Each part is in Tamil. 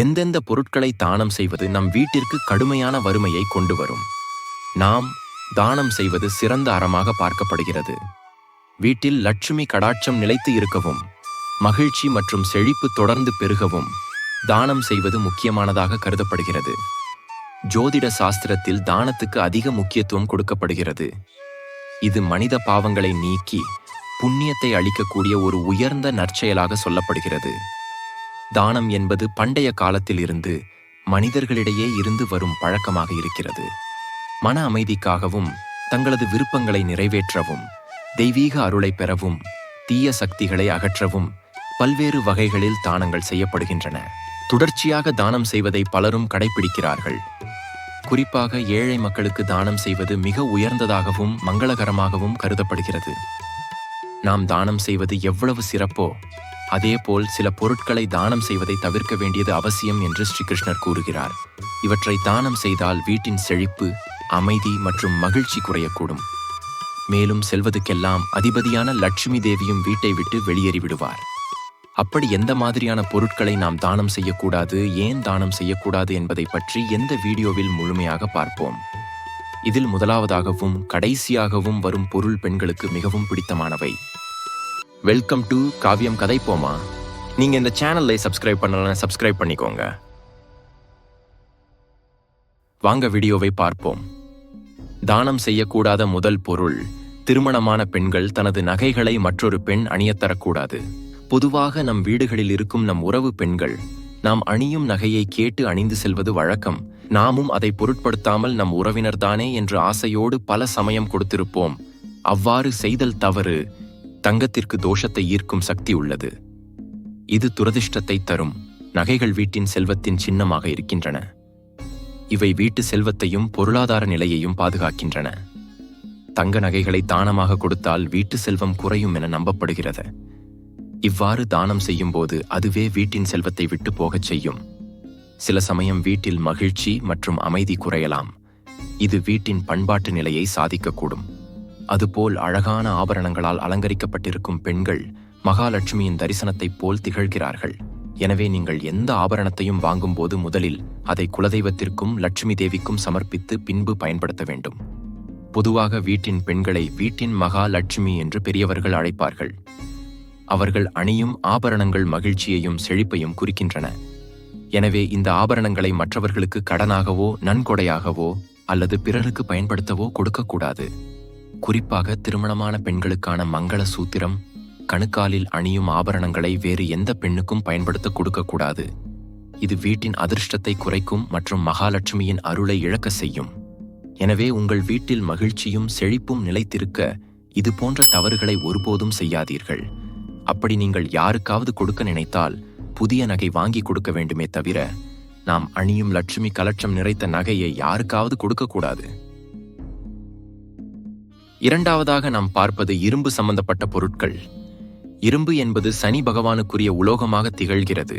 எந்தெந்த பொருட்களை தானம் செய்வது நம் வீட்டிற்கு கடுமையான வறுமையை கொண்டு வரும். நாம் தானம் செய்வது சிறந்த அறமாக பார்க்கப்படுகிறது. வீட்டில் லட்சுமி கடாட்சம் நிலைத்து இருக்கவும் மகிழ்ச்சி மற்றும் செழிப்பு தொடர்ந்து பெருகவும் தானம் செய்வது முக்கியமானதாக கருதப்படுகிறது. ஜோதிட சாஸ்திரத்தில் தானத்துக்கு அதிக முக்கியத்துவம் கொடுக்கப்படுகிறது. இது மனித பாவங்களை நீக்கி புண்ணியத்தை அளிக்கக்கூடிய ஒரு உயர்ந்த நற்செயலாக சொல்லப்படுகிறது. தானம் என்பது பண்டைய காலத்தில் இருந்து மனிதர்களிடையே இருந்து வரும் பழக்கமாக இருக்கிறது. மன அமைதிக்காகவும் தங்களது விருப்பங்களை நிறைவேற்றவும் தெய்வீக அருளை பெறவும் தீய சக்திகளை அகற்றவும் பல்வேறு வகைகளில் தானங்கள் செய்யப்படுகின்றன. தொடர்ச்சியாக தானம் செய்வதை பலரும் கடைபிடிக்கிறார்கள். குறிப்பாக ஏழை மக்களுக்கு தானம் செய்வது மிக உயர்ந்ததாகவும் மங்களகரமாகவும் கருதப்படுகிறது. நாம் தானம் செய்வது எவ்வளவு சிறப்போ அதேபோல் சில பொருட்களை தானம் செய்வதை தவிர்க்க வேண்டியது அவசியம் என்று ஸ்ரீகிருஷ்ணர் கூறுகிறார். இவற்றை தானம் செய்தால் வீட்டின் செழிப்பு அமைதி மற்றும் மகிழ்ச்சி குறையக்கூடும். மேலும் செல்வதுக்கெல்லாம் அதிபதியான லட்சுமி தேவியும் வீட்டை விட்டு வெளியேறிவிடுவார் அப்படி எந்த மாதிரியான பொருட்களை நாம் தானம் செய்யக்கூடாது ஏன் தானம் செய்யக்கூடாது என்பதை பற்றி எந்த வீடியோவில் முழுமையாக பார்ப்போம். இதில் முதலாவதாகவும் கடைசியாகவும் வரும் பொருள் பெண்களுக்கு மிகவும் பிடித்தமானவை. வெல்கம் டு காவியம் கதைப்போமா நீங்க இந்த சேனலை சப்ஸ்கிரைப் பண்ணலன்னா சப்ஸ்கிரைப் பண்ணிக்கோங்க. வாங்க வீடியோவை பார்ப்போம். தானம் செய்யக்கூடாத முதல் பொருள் திருமணமான பெண்கள் தனது நகைகளை மற்றொரு பெண் அணியத்தரக்கூடாது பொதுவாக நம் வீடுகளில் இருக்கும் நம் உறவு பெண்கள் நாம் அணியும் நகையை கேட்டு அணிந்து செல்வது வழக்கம். நாமும் அதை பொருட்படுத்தாமல் நம் உறவினர்தானே என்று ஆசையோடு பல சமயம் கொடுத்திருப்போம். அவ்வாறு செய்தல் தவறு தங்கத்திற்கு தோஷத்தை ஈர்க்கும் சக்தி உள்ளது. இது துரதிர்ஷ்டத்தை தரும். நகைகள் வீட்டின் செல்வத்தின் சின்னமாக இருக்கின்றன. இவை வீட்டு செல்வத்தையும் பொருளாதார நிலையையும் பாதுகாக்கின்றன. தங்க நகைகளை தானமாக கொடுத்தால் வீட்டு செல்வம் குறையும் என நம்பப்படுகிறது. இவ்வாறு தானம் செய்யும்போது அதுவே வீட்டின் செல்வத்தை விட்டு போகச் செய்யும். சில சமயம் வீட்டில் மகிழ்ச்சி மற்றும் அமைதி குறையலாம். இது வீட்டின் பண்பாட்டு நிலையை சாதிக்கக்கூடும். அதுபோல் அழகான ஆபரணங்களால் அலங்கரிக்கப்பட்டிருக்கும் பெண்கள் மகாலட்சுமியின் தரிசனத்தைப் போல் திகழ்கிறார்கள். எனவே நீங்கள் எந்த ஆபரணத்தையும் வாங்கும்போது முதலில் அதை குலதெய்வத்திற்கும் லட்சுமி தேவிக்கும் சமர்ப்பித்து பின்பு பயன்படுத்த வேண்டும். பொதுவாக வீட்டின் பெண்களை வீட்டின் மகாலட்சுமி என்று பெரியவர்கள் அழைப்பார்கள். அவர்கள் அணியும் ஆபரணங்கள் மகிழ்ச்சியையும் செழிப்பையும் குறிக்கின்றன. எனவே இந்த ஆபரணங்களை மற்றவர்களுக்கு கடனாகவோ நன்கொடையாகவோ அல்லது பிறருக்கு பயன்படுத்தவோ கொடுக்கக்கூடாது. குறிப்பாக திருமணமான பெண்களுக்கான மங்கள சூத்திரம் கணுக்காலில் அணியும் ஆபரணங்களை வேறு எந்த பெண்ணுக்கும் பயன்படுத்த கொடுக்கக்கூடாது. இது வீட்டின் அதிர்ஷ்டத்தை குறைக்கும் மற்றும் மகாலட்சுமியின் அருளை இழக்க செய்யும். எனவே உங்கள் வீட்டில் மகிழ்ச்சியும் செழிப்பும் நிலைத்திருக்க இது போன்ற தவறுகளை ஒருபோதும் செய்யாதீர்கள். அப்படி நீங்கள் யாருக்காவது கொடுக்க நினைத்தால் புதிய நகை வாங்கி கொடுக்க வேண்டுமே தவிர நாம் அணியும் லட்சுமி கலட்சம் நிறைத்த நகையை யாருக்காவது கொடுக்கக்கூடாது. இரண்டாவதாக நாம் பார்ப்பது இரும்பு சம்பந்தப்பட்ட பொருட்கள். இரும்பு என்பது சனி பகவானுக்குரிய உலோகமாக திகழ்கிறது.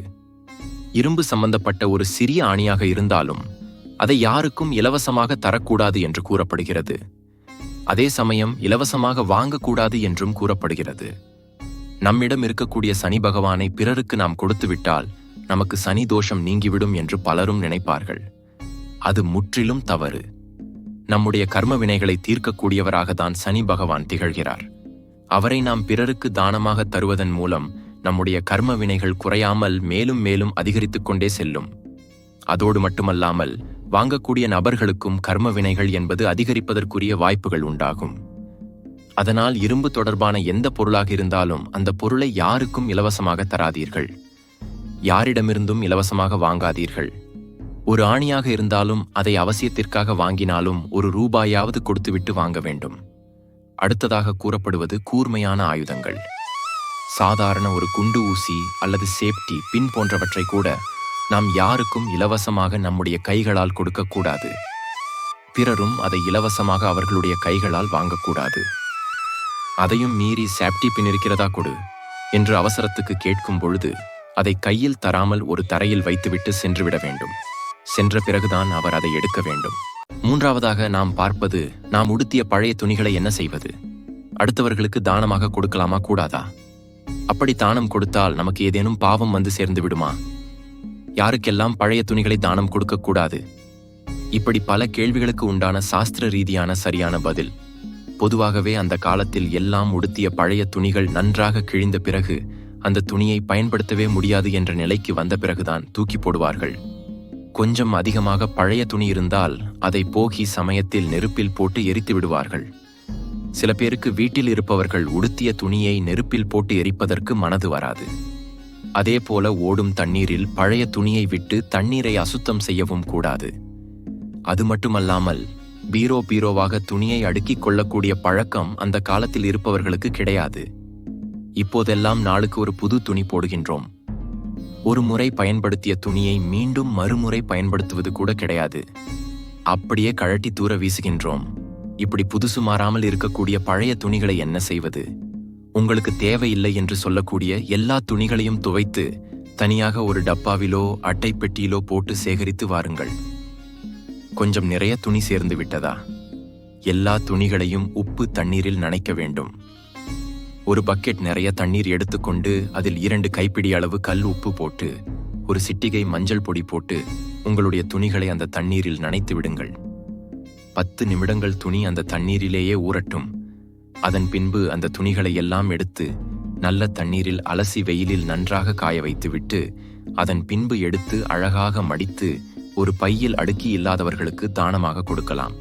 இரும்பு சம்பந்தப்பட்ட ஒரு சிறிய ஆணியாக இருந்தாலும் அதை யாருக்கும் இலவசமாக தரக்கூடாது என்று கூறப்படுகிறது. அதே சமயம் இலவசமாக வாங்கக்கூடாது என்றும் கூறப்படுகிறது. நம்மிடம் இருக்கக்கூடிய சனி பகவானை பிறருக்கு நாம் கொடுத்துவிட்டால் நமக்கு சனி தோஷம் நீங்கிவிடும் என்று பலரும் நினைப்பார்கள். அது முற்றிலும் தவறு. நம்முடைய கர்ம வினைகளை தீர்க்கக்கூடியவராக தான் சனி பகவான் திகழ்கிறார். அவரை நாம் பிறருக்கு தானமாக தருவதன் மூலம் நம்முடைய கர்ம வினைகள் குறையாமல் மேலும் மேலும் அதிகரித்துக் கொண்டே செல்லும். அதோடு மட்டுமல்லாமல் வாங்கக்கூடிய நபர்களுக்கும் கர்ம வினைகள் என்பது அதிகரிப்பதற்குரிய வாய்ப்புகள் உண்டாகும். அதனால் இரும்பு தொடர்பான எந்த பொருளாக இருந்தாலும் அந்த பொருளை யாருக்கும் இலவசமாக தராதீர்கள். யாரிடமிருந்தும் இலவசமாக வாங்காதீர்கள். ஒரு ஆணியாக இருந்தாலும் அதை அவசியத்திற்காக வாங்கினாலும் ஒரு ரூபாயாவது கொடுத்துவிட்டு வாங்க வேண்டும். அடுத்ததாக கூறப்படுவது கூர்மையான ஆயுதங்கள். சாதாரண ஒரு குண்டு ஊசி அல்லது சேப்டி பின் போன்றவற்றை கூட நாம் யாருக்கும் இலவசமாக நம்முடைய கைகளால் கொடுக்கக்கூடாது பிறரும் அதை இலவசமாக அவர்களுடைய கைகளால் வாங்கக்கூடாது அதையும் மீறி சேப்டி பின் இருக்கிறதா கொடு என்று அவசரத்துக்கு கேட்கும் பொழுது அதை கையில் தராமல் ஒரு தரையில் வைத்துவிட்டு சென்றுவிட வேண்டும். சென்ற பிறகுதான் அவர் அதை எடுக்க வேண்டும். மூன்றாவதாக நாம் பார்ப்பது நாம் உடுத்திய பழைய துணிகளை என்ன செய்வது? அடுத்தவர்களுக்கு தானமாக கொடுக்கலாமா கூடாதா? அப்படி தானம் கொடுத்தால் நமக்கு ஏதேனும் பாவம் வந்து சேர்ந்து விடுமா? யாருக்கெல்லாம் பழைய துணிகளை தானம் கொடுக்கக்கூடாது இப்படி பல கேள்விகளுக்கு உண்டான சாஸ்திர ரீதியான சரியான பதில். பொதுவாகவே அந்த காலத்தில் எல்லாம் உடுத்திய பழைய துணிகள் நன்றாக கிழிந்த பிறகு அந்த துணியை பயன்படுத்தவே முடியாது என்ற நிலைக்கு வந்த பிறகுதான் தூக்கி போடுவார்கள். கொஞ்சம் அதிகமாக பழைய துணி இருந்தால் அதை போகி சமயத்தில் நெருப்பில் போட்டு எரித்து விடுவார்கள். சில பேருக்கு வீட்டில் இருப்பவர்கள் உடுத்திய துணியை நெருப்பில் போட்டு எரிப்பதற்கு மனது வராது. அதேபோல ஓடும் தண்ணீரில் பழைய துணியை விட்டு தண்ணீரை அசுத்தம் செய்யவும் கூடாது. அது மட்டுமல்லாமல் பீரோ பீரோவாக துணியை அடுக்கிக் கொள்ளக்கூடிய பழக்கம் அந்த காலத்தில் இருப்பவர்களுக்கு கிடையாது. இப்போதெல்லாம் நாளுக்கு ஒரு புது துணி போடுகின்றோம். ஒரு முறை பயன்படுத்திய துணியை மீண்டும் மறுமுறை பயன்படுத்துவது கூட கிடையாது. அப்படியே கழட்டி தூர வீசுகின்றோம். இப்படி புதுசு மாறாமல் இருக்கக்கூடிய பழைய துணிகளை என்ன செய்வது? உங்களுக்கு தேவையில்லை என்று சொல்லக்கூடிய எல்லா துணிகளையும் துவைத்து தனியாக ஒரு டப்பாவிலோ அட்டை பெட்டியிலோ போட்டு சேகரித்து வாருங்கள். கொஞ்சம் நிறைய துணி சேர்ந்து விட்டதா? எல்லா துணிகளையும் உப்பு தண்ணீரில் நனைக்க வேண்டும். ஒரு பக்கெட் நிறைய தண்ணீர் எடுத்துக்கொண்டு அதில் இரண்டு கைப்பிடி அளவு கல் உப்பு போட்டு ஒரு சிட்டிகை மஞ்சள் பொடி போட்டு உங்களுடைய துணிகளை அந்த தண்ணீரில் நனைத்து விடுங்கள். பத்து நிமிடங்கள் துணி அந்த தண்ணீரிலேயே ஊறட்டும். அதன் பின்பு அந்த துணிகளை எல்லாம் எடுத்து நல்ல தண்ணீரில் அலசி வெயிலில் நன்றாக காய வைத்துவிட்டு அதன் பின்பு எடுத்து அழகாக மடித்து ஒரு பையில் அடுக்கி இல்லாதவர்களுக்கு தானமாக கொடுக்கலாம்.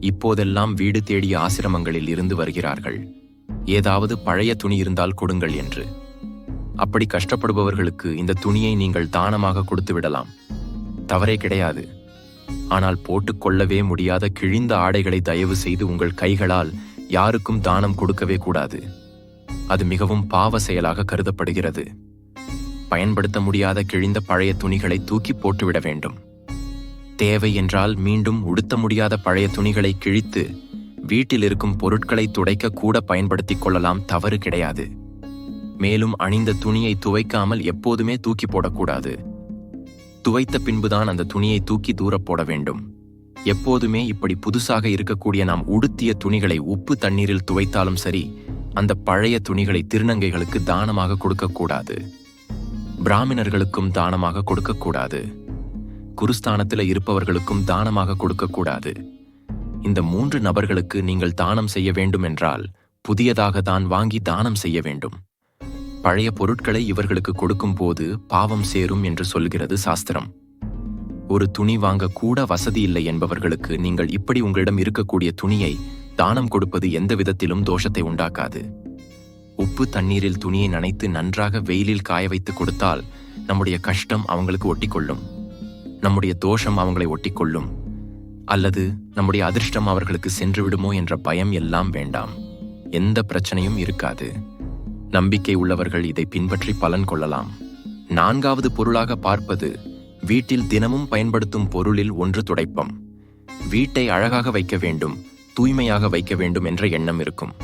இப்போதெல்லாம் வீடு தேடிய ஆசிரமங்களில் இருந்து வருகிறார்கள். ஏதாவது பழைய துணி இருந்தால் கொடுங்கள் என்று. அப்படி கஷ்டப்படுபவர்களுக்கு இந்த துணியை நீங்கள் தானமாக கொடுத்து விடலாம். தவறே கிடையாது. ஆனால் போட்டுக்கொள்ளவே முடியாத கிழிந்த ஆடைகளை தயவு செய்து உங்கள் கைகளால் யாருக்கும் தானம் கொடுக்கவே கூடாது. அது மிகவும் பாவ செயலாக கருதப்படுகிறது. பயன்படுத்த முடியாத கிழிந்த பழைய துணிகளை தூக்கி போட்டுவிட வேண்டும். தேவை என்றால் மீண்டும் உடுத்த முடியாத பழைய துணிகளை கிழித்து வீட்டில் இருக்கும் பொருட்களை துடைக்க கூட பயன்படுத்திக் கொள்ளலாம் தவறு கிடையாது. மேலும் அணிந்த துணியை துவைக்காமல் எப்போதுமே தூக்கி போடக்கூடாது. துவைத்த பின்புதான் அந்த துணியை தூக்கி தூரப் போட வேண்டும். எப்போதுமே இப்படி புதுசாக இருக்கக்கூடிய நாம் உடுத்திய துணிகளை உப்பு தண்ணீரில் துவைத்தாலும் சரி அந்த பழைய துணிகளை திருநங்கைகளுக்கு தானமாக கொடுக்கக்கூடாது பிராமணர்களுக்கும் தானமாக கொடுக்கக்கூடாது குருஸ்தானத்தில் இருப்பவர்களுக்கும் தானமாக கொடுக்கக்கூடாது இந்த மூன்று நபர்களுக்கு நீங்கள் தானம் செய்ய வேண்டும் என்றால் புதியதாக தான் வாங்கி தானம் செய்ய வேண்டும். பழைய பொருட்களை இவர்களுக்கு கொடுக்கும்போது பாவம் சேரும் என்று சொல்கிறது சாஸ்திரம். ஒரு துணி வாங்க கூட வசதி இல்லை என்பவர்களுக்கு நீங்கள் இப்படி உங்களிடம் இருக்கக்கூடிய துணியை தானம் கொடுப்பது எந்த விதத்திலும் தோஷத்தை உண்டாக்காது. உப்பு தண்ணீரில் துணியை நனைத்து நன்றாக வெயிலில் காய வைத்து கொடுத்தால் நம்முடைய கஷ்டம் அவங்களுக்கு ஒட்டிக்கொள்ளும். நம்முடைய தோஷம் அவங்களை ஒட்டிக்கொள்ளும். அல்லது நம்முடைய அதிர்ஷ்டம் அவர்களுக்கு சென்று விடுமோ என்ற பயம் எல்லாம் வேண்டாம். எந்த பிரச்சனையும் இருக்காது. நம்பிக்கை உள்ளவர்கள் இதை பின்பற்றி பலன் கொள்ளலாம். நான்காவது பொருளாக பார்ப்பது வீட்டில் தினமும் பயன்படுத்தும் பொருளில் ஒன்று துடைப்பம். வீட்டை அழகாக வைக்க வேண்டும் தூய்மையாக வைக்க வேண்டும் என்ற எண்ணம் இருக்கும்.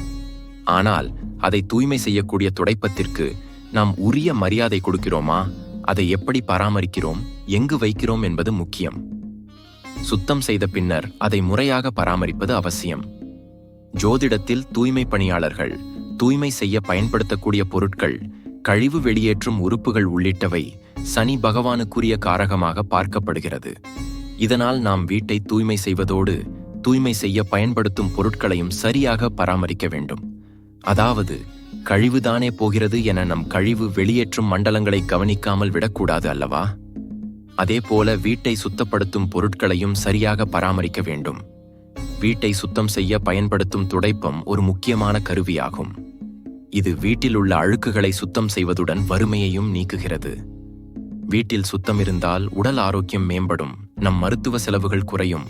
ஆனால் அதை தூய்மை செய்யக்கூடிய துடைப்பத்திற்கு நாம் உரிய மரியாதை கொடுக்கிறோமா? அதை எப்படி பராமரிக்கிறோம்? எங்கு வைக்கிறோம் என்பது முக்கியம். சுத்தம் செய்த பின்னர் அதை முறையாக பராமரிப்பது அவசியம். ஜோதிடத்தில் தூய்மை பணியாளர்கள் தூய்மை செய்ய பயன்படுத்தக்கூடிய பொருட்கள் கழிவு வெளியேற்றும் உறுப்புகள் உள்ளிட்டவை சனி பகவானுக்குரிய காரகமாக பார்க்கப்படுகிறது. இதனால் நாம் வீட்டை தூய்மை செய்வதோடு தூய்மை செய்ய பயன்படுத்தும் பொருட்களையும் சரியாக பராமரிக்க வேண்டும். அதாவது கழிவுதானே போகிறது என நம் கழிவு வெளியேற்றும் மண்டலங்களை கவனிக்காமல் விடக்கூடாது அல்லவா? அதேபோல வீட்டை சுத்தப்படுத்தும் பொருட்களையும் சரியாக பராமரிக்க வேண்டும். வீட்டை சுத்தம் செய்ய பயன்படுத்தும் துடைப்பம் ஒரு முக்கியமான கருவியாகும். இது வீட்டில் உள்ள அழுக்குகளை சுத்தம் செய்வதுடன் வறுமையையும் நீக்குகிறது. வீட்டில் சுத்தம் இருந்தால் உடல் ஆரோக்கியம் மேம்படும் நம் மருத்துவ செலவுகள் குறையும்.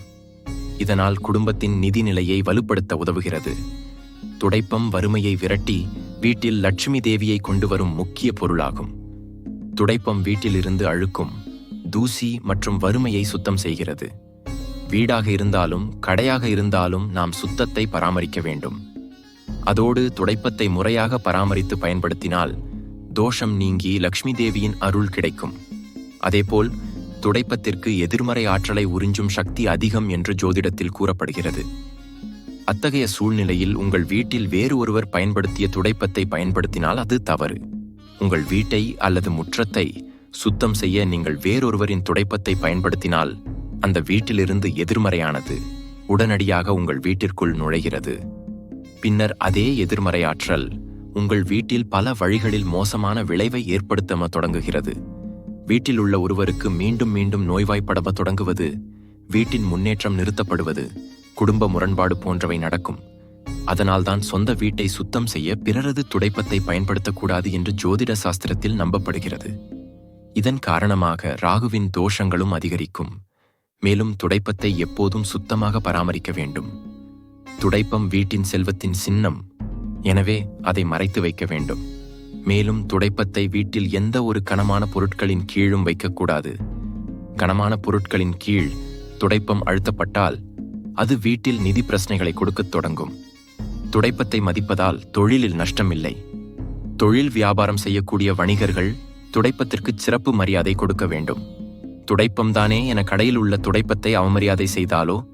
இதனால் குடும்பத்தின் நிதி நிலையை வலுப்படுத்த உதவுகிறது. துடைப்பம் வறுமையை விரட்டி வீட்டில் லட்சுமி தேவியை கொண்டு வரும் முக்கிய பொருளாகும். துடைப்பம் வீட்டிலிருந்து அழுக்கும் தூசி மற்றும் வறுமையை சுத்தம் செய்கிறது. வீடாக இருந்தாலும் கடையாக இருந்தாலும் நாம் சுத்தத்தை பராமரிக்க வேண்டும். அதோடு துடைப்பத்தை முறையாக பராமரித்து பயன்படுத்தினால் தோஷம் நீங்கி லக்ஷ்மி தேவியின் அருள் கிடைக்கும். அதேபோல் துடைப்பத்திற்கு எதிர்மறை ஆற்றலை உறிஞ்சும் சக்தி அதிகம் என்று ஜோதிடத்தில் கூறப்படுகிறது. அத்தகைய சூழ்நிலையில் உங்கள் வீட்டில் வேறு ஒருவர் பயன்படுத்திய துடைப்பத்தை பயன்படுத்தினால் அது தவறு. உங்கள் வீட்டை அல்லது முற்றத்தை சுத்தம் செய்ய நீங்கள் வேறொருவரின் துடைப்பத்தை பயன்படுத்தினால் அந்த வீட்டிலிருந்து எதிர்மறையானது உடனடியாக உங்கள் வீட்டிற்குள் நுழைகிறது. பின்னர் அதே எதிர்மறை ஆற்றல் உங்கள் வீட்டில் பல வழிகளில் மோசமான விளைவை ஏற்படுத்தம தொடங்குகிறது. வீட்டில் உள்ள ஒருவருக்கு மீண்டும் மீண்டும் நோய்வாய்ப்படம தொடங்குவது வீட்டின் முன்னேற்றம் நிறுத்தப்படுவது குடும்ப முரண்பாடு போன்றவை நடக்கும். அதனால்தான் சொந்த வீட்டை சுத்தம் செய்ய பிறரது துடைப்பத்தை பயன்படுத்தக்கூடாது என்று ஜோதிட சாஸ்திரத்தில் நம்பப்படுகிறது. இதன் காரணமாக ராகுவின் தோஷங்களும் அதிகரிக்கும். மேலும் துடைப்பத்தை எப்போதும் சுத்தமாக பராமரிக்க வேண்டும். துடைப்பம் வீட்டின் செல்வத்தின் சின்னம். எனவே அதை மறைத்து வைக்க வேண்டும். மேலும் துடைப்பத்தை வீட்டில் எந்த ஒரு கனமான பொருட்களின் கீழும் வைக்கக்கூடாது. கனமான பொருட்களின் கீழ் துடைப்பம் அழுத்தப்பட்டால் அது வீட்டில் நிதி பிரச்சனைகளை கொடுக்கத் தொடங்கும். துடைப்பத்தை மதிப்பதால் தொழிலில் நஷ்டமில்லை. தொழில் வியாபாரம் செய்யக்கூடிய வணிகர்கள் துடைப்பத்திற்கு சிறப்பு மரியாதை கொடுக்க வேண்டும். துடைப்பம்தானே என கடையில் உள்ள துடைப்பத்தை அவமரியாதை செய்தாலோ?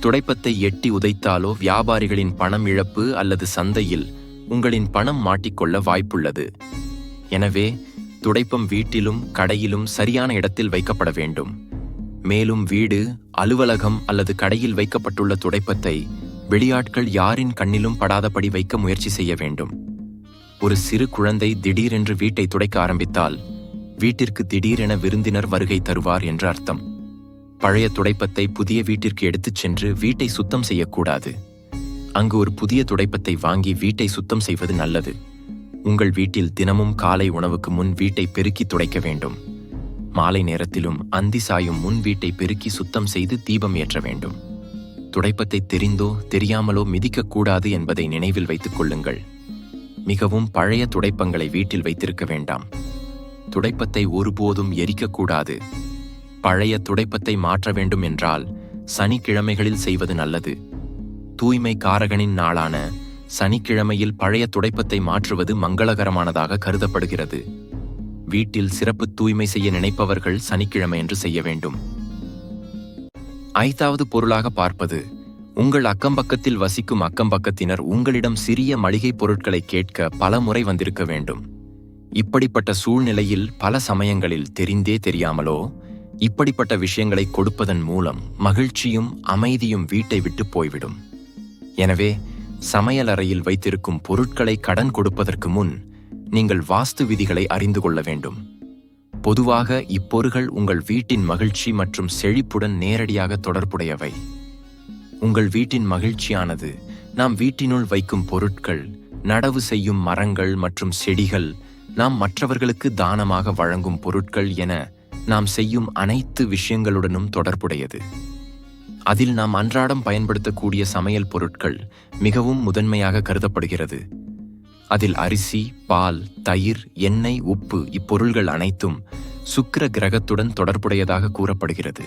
துடைப்பத்தை எட்டி உதைத்தாலோ வியாபாரிகளின் பணம் இழப்பு அல்லது சந்தையில் உங்களின் பணம் மாட்டிக்கொள்ள வாய்ப்புள்ளது. எனவே துடைப்பம் வீட்டிலும் கடையிலும் சரியான இடத்தில் வைக்கப்பட வேண்டும். மேலும் வீடு அலுவலகம் அல்லது கடையில் வைக்கப்பட்டுள்ள துடைப்பத்தை வெளியாட்கள் யாரின் கண்ணிலும் படாதபடி வைக்க முயற்சி செய்ய வேண்டும். ஒரு சிறு குழந்தை திடீரென்று வீட்டை துடைக்க ஆரம்பித்தால் வீட்டிற்கு திடீரென விருந்தினர் வருகை தருவார் என்று அர்த்தம். பழைய துடைப்பத்தை புதிய வீட்டிற்கு எடுத்துச் சென்று வீட்டை சுத்தம் செய்யக்கூடாது. அங்கு ஒரு புதிய துடைப்பத்தை வாங்கி வீட்டை சுத்தம் செய்வது நல்லது. உங்கள் வீட்டில் தினமும் காலை உணவுக்கு முன் வீட்டை பெருக்கி துடைக்க வேண்டும். மாலை நேரத்திலும் அந்தி சாயும் முன் வீட்டை பெருக்கி சுத்தம் செய்து தீபம் ஏற்ற வேண்டும். துடைப்பத்தை தெரிந்தோ தெரியாமலோ மிதிக்கக்கூடாது என்பதை நினைவில் வைத்துக் கொள்ளுங்கள். மிகவும் பழைய துடைப்பங்களை வீட்டில் வைத்திருக்க வேண்டாம். துடைப்பத்தை ஒருபோதும் எரிக்கக்கூடாது. பழைய துடைப்பத்தை மாற்ற வேண்டும் என்றால் சனிக்கிழமைகளில் செய்வது நல்லது. தூய்மை காரகனின் நாளான சனிக்கிழமையில் பழைய துடைப்பத்தை மாற்றுவது மங்களகரமானதாக கருதப்படுகிறது. வீட்டில் சிறப்பு தூய்மை செய்ய நினைப்பவர்கள் சனிக்கிழமையன்று செய்ய வேண்டும். ஐந்தாவது பொருளாக பார்ப்பது உங்கள் அக்கம்பக்கத்தில் வசிக்கும் அக்கம்பக்கத்தினர் உங்களிடம் சிறிய மளிகைப் பொருட்களை கேட்க பல முறை வந்திருக்க வேண்டும். இப்படிப்பட்ட சூழ்நிலையில் பல சமயங்களில் தெரிந்தே தெரியாமலோ இப்படிப்பட்ட விஷயங்களை கொடுப்பதன் மூலம் மகிழ்ச்சியும் அமைதியும் வீட்டை விட்டு போய்விடும். எனவே சமையலறையில் வைத்திருக்கும் பொருட்களை கடன் கொடுப்பதற்கு முன் நீங்கள் வாஸ்து விதிகளை அறிந்து கொள்ள வேண்டும். பொதுவாக இப்பொருள்கள் உங்கள் வீட்டின் மகிழ்ச்சி மற்றும் செழிப்புடன் நேரடியாக தொடர்புடையவை. உங்கள் வீட்டின் மகிழ்ச்சியானது. நாம் வீட்டினுள் வைக்கும் பொருட்கள் நடவு செய்யும் மரங்கள் மற்றும் செடிகள் நாம் மற்றவர்களுக்கு தானமாக வழங்கும் பொருட்கள் என நாம் செய்யும் அனைத்து விஷயங்களுடனும் தொடர்புடையது. அதில் நாம் அன்றாடம் பயன்படுத்தக்கூடிய சமையல் பொருட்கள் மிகவும் முதன்மையாக கருதப்படுகிறது. அதில் அரிசி பால் தயிர் எண்ணெய் உப்பு இப்பொருள்கள் அனைத்தும் சுக்கிர கிரகத்துடன் தொடர்புடையதாக கூறப்படுகிறது.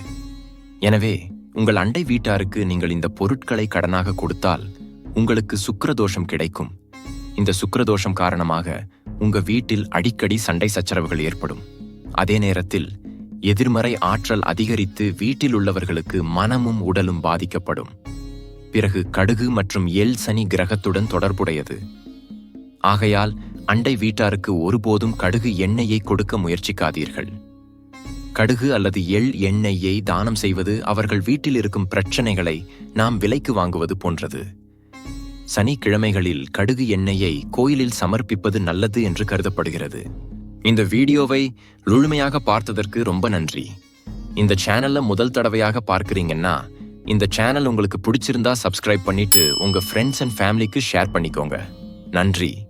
எனவே உங்கள் அண்டை வீட்டாருக்கு நீங்கள் இந்த பொருட்களை கடனாக கொடுத்தால் உங்களுக்கு சுக்கரதோஷம் கிடைக்கும். இந்த சுக்கரதோஷம் காரணமாக உங்க வீட்டில் அடிக்கடி சண்டை சச்சரவுகள் ஏற்படும். அதே நேரத்தில் எதிர்மறை ஆற்றல் அதிகரித்து வீட்டில் உள்ளவர்களுக்கு மனமும் உடலும் பாதிக்கப்படும். பிறகு கடுகு மற்றும் எல் சனி கிரகத்துடன் தொடர்புடையது. ஆகையால் அண்டை வீட்டாருக்கு ஒருபோதும் கடுகு எண்ணெயை கொடுக்க முயற்சிக்காதீர்கள். கடுகு அல்லது எள் எண்ணெயை தானம் செய்வது அவர்கள் வீட்டில் இருக்கும் பிரச்சனைகளை நாம் விலைக்கு வாங்குவது போன்றது. சனிக்கிழமைகளில் கடுகு எண்ணெயை கோயிலில் சமர்ப்பிப்பது நல்லது என்று கருதப்படுகிறது. இந்த வீடியோவை முழுமையாக பார்த்ததற்கு ரொம்ப நன்றி. இந்த சேனல்ல முதல் தடவையாக பார்க்குறீங்கன்னா இந்த சேனல் உங்களுக்கு பிடிச்சிருந்தா சப்ஸ்கிரைப் பண்ணிட்டு உங்க ஃப்ரெண்ட்ஸ் அண்ட் ஃபேமிலிக்கு ஷேர் பண்ணிக்கோங்க. நன்றி.